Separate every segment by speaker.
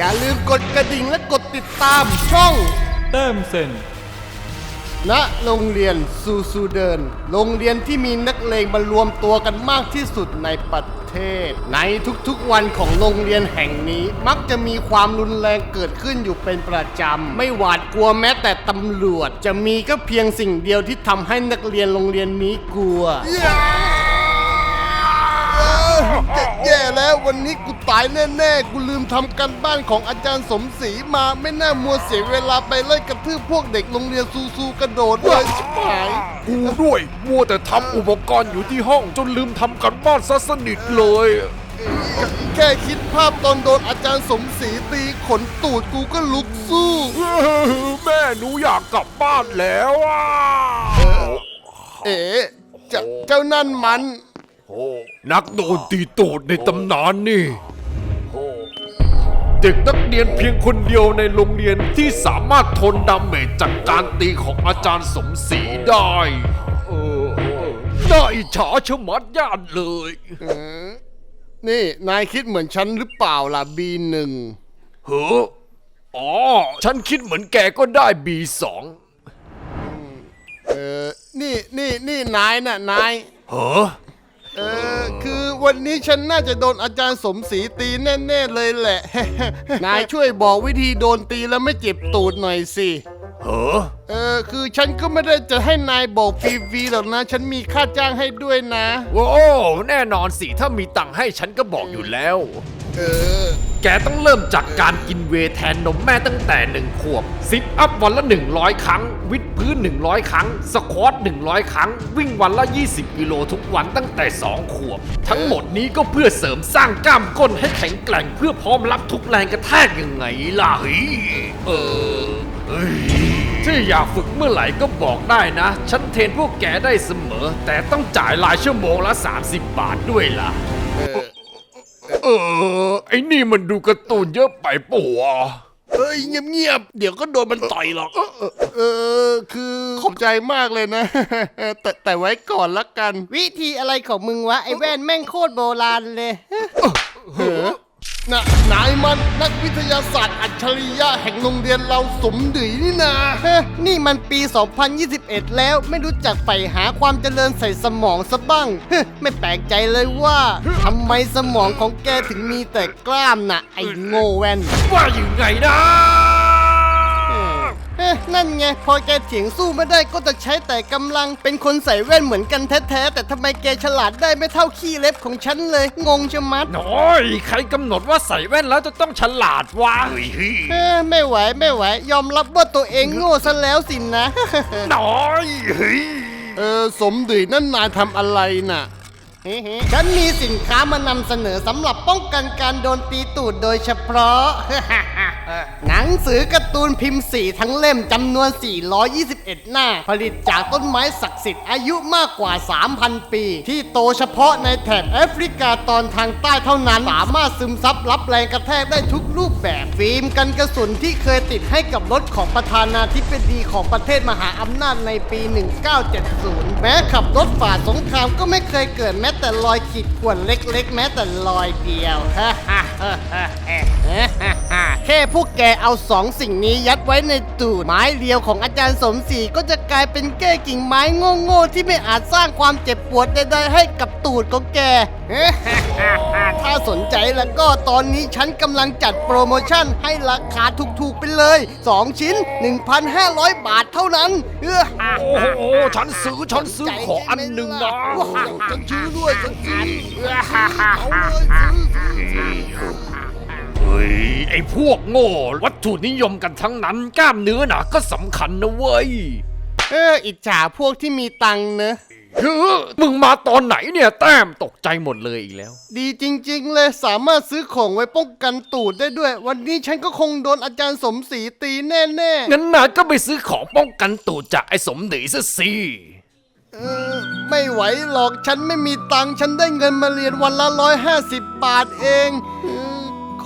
Speaker 1: อย่าลืมกดกระดิ่งและกดติดตามช่อง
Speaker 2: แต้มเซ็น
Speaker 1: ณโรงเรียนซูซูเดิน โรงเรียนที่มีนักเลงมารวมตัวกันมากที่สุดในประเทศ ในทุกๆวันของโรงเรียนแห่งนี้มักจะมีความรุนแรงเกิดขึ้นอยู่เป็นประจำ ไม่หวาดกลัวแม้แต่ตำรวจ จะมีก็เพียงสิ่งเดียวที่ทำให้นักเรียนโรงเรียนนี้กลัวแย่ แล้ววันนี้กูตายแน่ๆ กูลืมทำกันบ้านของอาจารย์สมศรีมาไม่น่ามัวเสียเวลาไปไล่กระทืบพวกเด็กโรงเรียนซูซูกระโดดเลยชิบหาย
Speaker 3: กูด้วยมัวแต่ทำอุปกรณ์อยู่ที่ห้องจนลืมทำกันบ้านซะสนิทเลย
Speaker 1: แค่คิดภาพตอนโดนอาจารย์สมศรีตีขนตูดกูก็ลุกสู้
Speaker 3: แม่หนูอยากกลับบ้านแล้วอะ
Speaker 1: เอ๋เจ้าเจ้านั่นมัน
Speaker 3: นักโดนตีตูดในตำนานนี่ เด็กนักเรียนเพียงคนเดียวในโรงเรียนที่สามารถทนดาเมจจากการตีของอาจารย์สมศรีได้เออเออน่าอิจฉาชะมัดญาติเลย
Speaker 1: นี่ นายคิดเหมือนฉันหรือเปล่าล่ะบีหนึ่ง
Speaker 3: เฮ้ออ๋อ ฉันคิดเหมือนแกก็ได้ B2
Speaker 1: เออ นี่นี่นี่นายน่ะ นาย
Speaker 3: เฮ้อ
Speaker 1: เออคือวันนี้ฉันน่าจะโดนอาจารย์สมศรีตีแน่ๆเลยแหละ นายช่วยบอกวิธีโดนตีแล้วไม่เจ็บตูดหน่อยสิ
Speaker 3: เฮ้อ
Speaker 1: เออคือฉันก็ไม่ได้จะให้นายบอกฟรีๆหรอกนะ ฉันมีค่าจ้างให้ด้วยนะ
Speaker 3: ว้าวแน่นอนสิ ถ้ามีตังค์ให้ฉันก็บอกอยู่แล้ว
Speaker 1: เออ
Speaker 3: แกต้องเริ่มจากการกินเวย์แทนนมแม่ตั้งแต่หนึ่งขวบซิทอัพวันละ 100 ครั้ง วิดพื้น 100 ครั้ง สควอต100 ครั้ง วิ่งวันละ 20 กิโลทุกวันตั้งแต่ 2 ขวบ ทั้งหมดนี้ก็เพื่อเสริมสร้างกล้ามก้นให้แข็งแกร่งเพื่อพร้อมรับทุกแรงกระแทกยังไงล่ะเฮ้ยเออเฮ้ยถ้าอยากฝึกเมื่อไหร่ก็บอกได้นะ ฉันเทรนพวกแกได้เสมอ แต่ต้องจ่ายรายชั่วโมงละ 30 บาทด้วยล่ะเออไอ้นี่มันดูการ์ตูนเยอะไปปะวะ
Speaker 1: เอ้ยเงียบๆ เดี๋ยวก็โดนมันต่อยหรอกเออคือขอบใจมากเลยนะ แต่แต่ไว้ก่อนละกัน วิธีอะไรของมึงวะ ไอ้แว่นแม่งโคตรโบราณเลยเฮ้อ นะนายมันนักวิทยาศาสตร์อัจฉริยะแห่งโรงเรียนเราสมดือนี่นานี่มันปี 2021 แล้วไม่รู้จักใฝ่หาความเจริญใส่สมองซะบ้างไม่แปลกใจเลยว่าทำไมสมองของแกถึงมีแต่กล้ามน่ะไอ้โง่แว่น
Speaker 3: ว่าอย่างไงนะ
Speaker 1: เอ๊ะนั่นไงพอแกเถียงสู้ไม่ได้ก็จะใช้แต่กำลังเป็นคนใส่แว่นเหมือนกันแท้ๆแต่ทำไมแกฉลาดได้ไม่เท่าขี้เล็บของฉันเลย งงชะมัด
Speaker 3: น้อยใครกำหนดว่าใส่แว่นแล้วจะต้องฉลาดวะ
Speaker 1: เอ๊ะไม่ไหวไม่ไหว ยอมรับว่าตัวเองโง่ซะแล้วสินะ
Speaker 3: น้อยเฮ้ย
Speaker 1: เออสมดีนั่นนายทำอะไรน่ะ ฉันมีสินค้ามานำเสนอสำหรับป้องกันการโดนตีตูดโดยเฉพาะ หนังสือการ์ตูนพิมพ์สีทั้งเล่มจำนวน 421 หน้า ผลิตจากต้นไม้ศักดิ์สิทธิ์อายุมากกว่า 3,000 ปี ที่โตเฉพาะในแถบแอฟริกาตอนทางใต้เท่านั้น สามารถซึมซับรับแรงกระแทกได้ทุกรูปแบบ ฟิล์มกันกระสุนที่เคยติดให้กับรถของประธานาธิบดีของประเทศมหาอำนาจในปี 1970 แม้ขับรถฝ่าสงครามก็ไม่เคยเกิดแม้แต่รอยขีดข่วนเล็ก ๆ แม้แต่รอยเดียว แค่พวกแกเอาสองสิ่งนี้ยัดไว้ในตูดไม้เรียวของอาจารย์สมศรีก็จะกลายเป็นแก้กิ่งไม้โง่ๆที่ไม่อาจสร้างความเจ็บปวดใดๆให้กับตูดของแก ถ้าสนใจแล้วก็ตอนนี้ฉันกำลังจัดโปรโมชั่นให้ราคาถูกๆไปเลย 2 ชิ้น 1,500 บาทเท่านั้น เออ
Speaker 3: โอ้โหฉันซื้อฉันซื้อขออันหนึ่งนะ
Speaker 1: ฉันซื้อด้วยฉันซื้อเอาเลยซื้อซื้อ
Speaker 3: เฮ้ย ไอ้พวกโง่ วัตถุนิยมกันทั้งนั้น กล้ามเนื้อหนาก็สำคัญนะเว้ย
Speaker 1: เอออิจฉาพวกที่มีตังค์เนอะ
Speaker 3: เฮ้อมึงมาตอนไหนเนี่ยแต้มตกใจหมดเลยอีกแล้ว
Speaker 1: ดีจริง ๆ เลยสามารถซื้อของไว้ป้องกันตูดได้ด้วย วันนี้ฉันก็คงโดนอาจารย์สมศรีตีแน่ๆ
Speaker 3: งั้นนายก็ไปซื้อของป้องกันตูดจากไอ้สมดีซะสิ
Speaker 1: เออไม่ไหวหรอกฉันไม่มีตังค์ฉันได้เงินมาเรียนวันละร้อยห้าสิบบาทเองเออ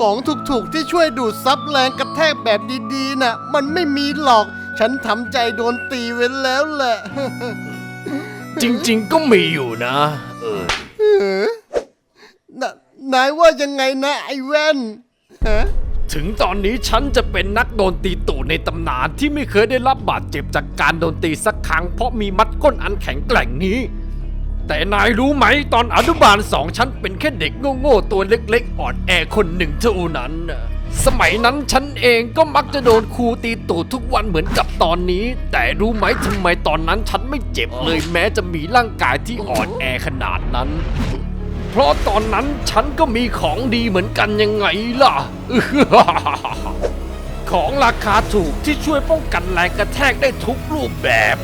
Speaker 1: ของถูกๆ ที่ช่วยดูดซับแรงกระแทกแบบดีๆ น่ะ มันไม่มีหรอก ฉันทำใจโดนตีไว้แล้วแหละ
Speaker 3: จริงๆ ก็มีอยู่นะ เออ
Speaker 1: เออน่ะนายว่ายังไงนะไอ้แว่นฮะ
Speaker 3: ถึงตอนนี้ฉันจะเป็นนักโดนตีตู่ในตำนานที่ไม่เคยได้รับบาดเจ็บจากการโดนตีสักครั้งเพราะมีมัดก้นอันแข็งแกร่งนี้ แต่นายรู้ไหมตอนอนุบาลสองฉันเป็นแค่เด็กโง่ๆตัวเล็กๆ อ่อนแอคนหนึ่งเท่านั้นน่ะสมัยนั้นฉันเองก็มักจะโดนครูตีตูดทุกวันเหมือนกับตอนนี้ แต่รู้ไหมทำไมตอนนั้นฉันไม่เจ็บเลยแม้จะมีร่างกายที่อ่อนแอขนาดนั้น เพราะตอนนั้นฉันก็มีของดีเหมือนกันยังไงล่ะ ของราคาถูกที่ช่วยป้องกันแรงกระแทกได้ทุกรูปแบบ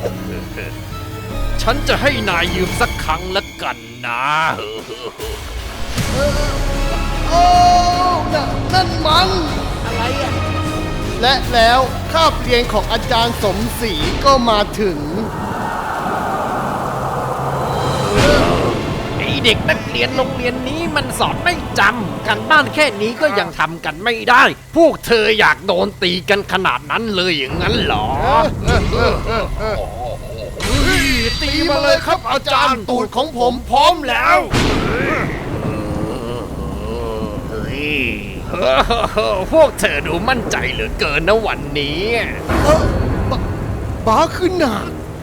Speaker 3: ฉันจะให้นายยืมสักครั้งละกันนะ
Speaker 1: โอ้นั่นนั่นมัน อะไรอะ และแล้วคาบเรียนของอาจารย์สมศรีก็มาถึง
Speaker 3: ไอเด็กนักเรียนโรงเรียนนี้มันสอนไม่จำกันบ้านแค่นี้ก็ยังทำกันไม่ได้ พวกเธออยากโดนตีกันขนาดนั้นเลยอย่างนั้นเหรอ
Speaker 1: ตีมาเลยครับ อาจารย์ตูดของผมพร้อมแล้ว
Speaker 3: พวกเธอดูมั่นใจเหลือเกินนะวันนี้
Speaker 1: เออบ้าบ้าขึ้นหนา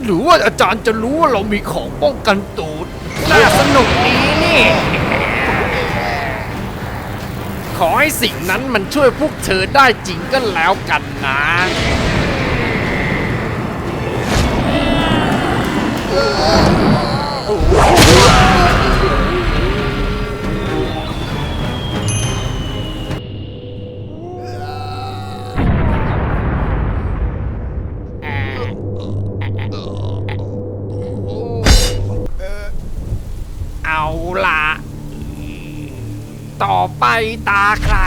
Speaker 3: หรือว่าอาจารย์จะรู้ว่าเรามีของป้องกันตูดน่าสนุกดีนี่ ขอให้สิ่งนั้นมันช่วยพวกเธอได้จริงก็แล้วกันนะ ต่อไปตาใคร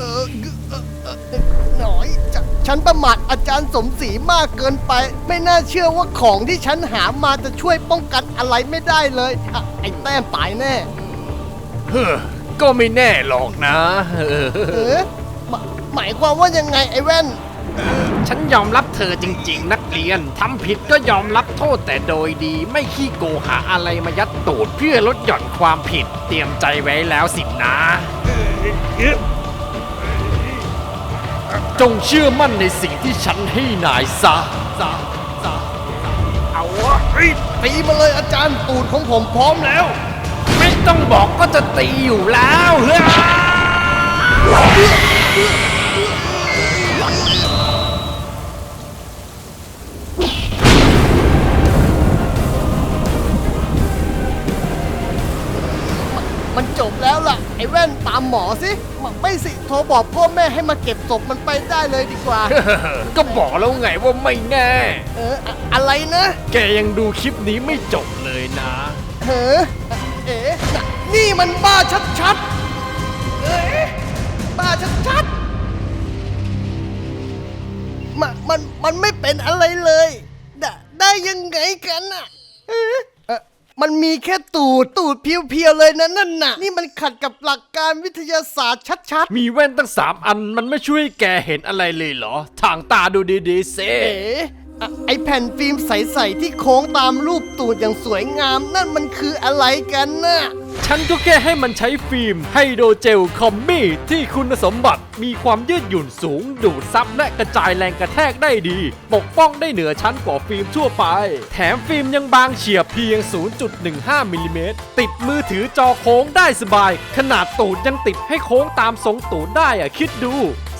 Speaker 1: เออเออเออเออหน่อยฉนฉันประมาทอาจารย์สมศรีมากเกินไป ไม่น่าเชื่อว่าของที่ฉันหามาจะช่วยป้องกันอะไรไม่ได้เลยอะไอ้แต้มตายแน่
Speaker 3: เฮ้อก็ไม่แน่หรอกนะ เออ
Speaker 1: เออหมายหมายความว่ายังไงไอ้แว่น
Speaker 3: ฉันยอมรับเธอจริง ๆ นักเรียนทำผิดก็ยอมรับโทษแต่โดยดี ไม่ขี้โกหาอะไรมายัดตูดเพื่อลดหย่อนความผิด เตรียมใจไว้แล้วสินะ จงเชื่อมั่นในสิ่งที่ฉันให้นายซะซะซะเอาวะเฮ้ย
Speaker 1: ตีมาเลยอาจารย์ตูดของผมพร้อมแล้ว
Speaker 3: ไม่ต้องบอกก็จะตีอยู่แล้วเฮ้ย
Speaker 1: มันจบแล้วล่ะ ไอ้แว่นตามหมอสิมไม่สิโทรบอกพ่อแม่ให้มาเก็บศพมันไปได้เลยดีกว่า
Speaker 3: ก็บอกแล้วไงว่าไม่แน่
Speaker 1: เอออะอะไรนะ
Speaker 3: แกยังดูคลิปนี้ไม่จบเลยนะ
Speaker 1: เฮ้อเอ๋น่ะนี่มันบ้าชัดๆเอ๊ะบ้าชัดๆมันมันมันไม่เป็นอะไรเลยได้ได้ยังไงกันน่ะเอ๊ะเอ่อ มันมีแค่ตูดตูดเพียวๆเลยนะนั่นน่ะ นี่มันขัดกับหลักการวิทยาศาสตร์ชัด
Speaker 3: มีแว่นตั้งสามอันมันไม่ช่วยแกเห็นอะไรเลยเหรอ ทางตาดูดีๆเซ
Speaker 1: ๆ เอ๋อะไอแผ่นฟิล์มใส ๆ ที่โค้งตามรูปตูดอย่างสวยงาม นั่นมันคืออะไรกันน่ะ
Speaker 3: ฉันก็แค่ให้มันใช้ฟิล์มไฮโดรเจลคอมมี่ที่คุณสมบัติมีความยืดหยุ่นสูง ดูดซับและกระจายแรงกระแทกได้ดี ปกป้องได้เหนือชั้นกว่าฟิล์มทั่วไป แถมฟิล์มยังบางเฉียบเพียง 0.15มิลลิเมตรติดมือถือจอโค้งได้สบาย ขนาดตูดยังติดให้โค้งตามทรงตูดได้อะคิดดู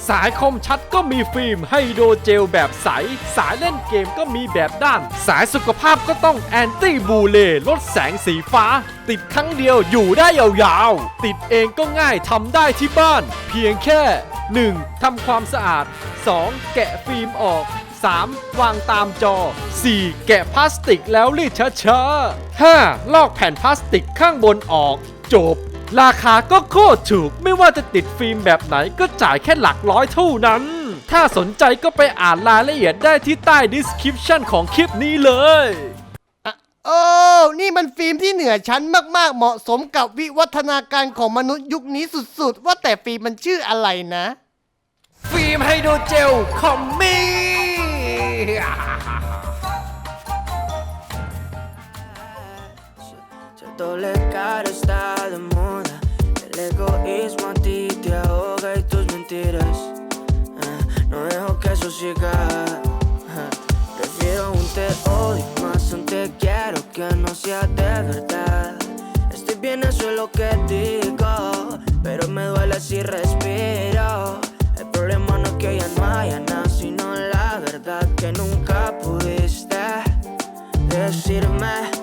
Speaker 3: สายคมชัดก็มีฟิล์มไฮโดรเจลแบบใส สายเล่นเกมก็มีแบบด้าน สายสุขภาพก็ต้องแอนตี้บูเลลดแสงสีฟ้า ติดครั้งเดียวอยู่ได้ยาวๆ ติดเองก็ง่ายทำได้ที่บ้าน เพียงแค่ 1. ทำความสะอาด 2. แกะฟิล์มออก 3. วางตามจอ 4. แกะพลาสติกแล้วรีดช้าๆ 5. ลอกแผ่นพลาสติกข้างบนออก จบ ราคาก็โคตรถูก ไม่ว่าจะติดฟิล์มแบบไหนก็จ่ายแค่หลักร้อยเท่านั้น ถ้าสนใจก็ไปอ่านรายละเอียดได้ที่ใต้ description ของคลิปนี้เลย
Speaker 1: อะโอ้ นี่มันฟิล์มที่เหนือชั้นมากๆ เหมาะสมกับวิวัฒนาการของมนุษย์ยุคนี้สุดๆ ว่าแต่ฟิล์มมันชื่ออะไรนะ
Speaker 3: ฟิล์มไฮโดรเจลคอมมี่
Speaker 2: Ser doble cara está de moda. El egoísmo a ti que no sea de verdad. Estoy bien, eso es lo que digo, pero me duele si respiro. El problema no es que ya no haya nada, sino la verdad que nunca pudiste decirme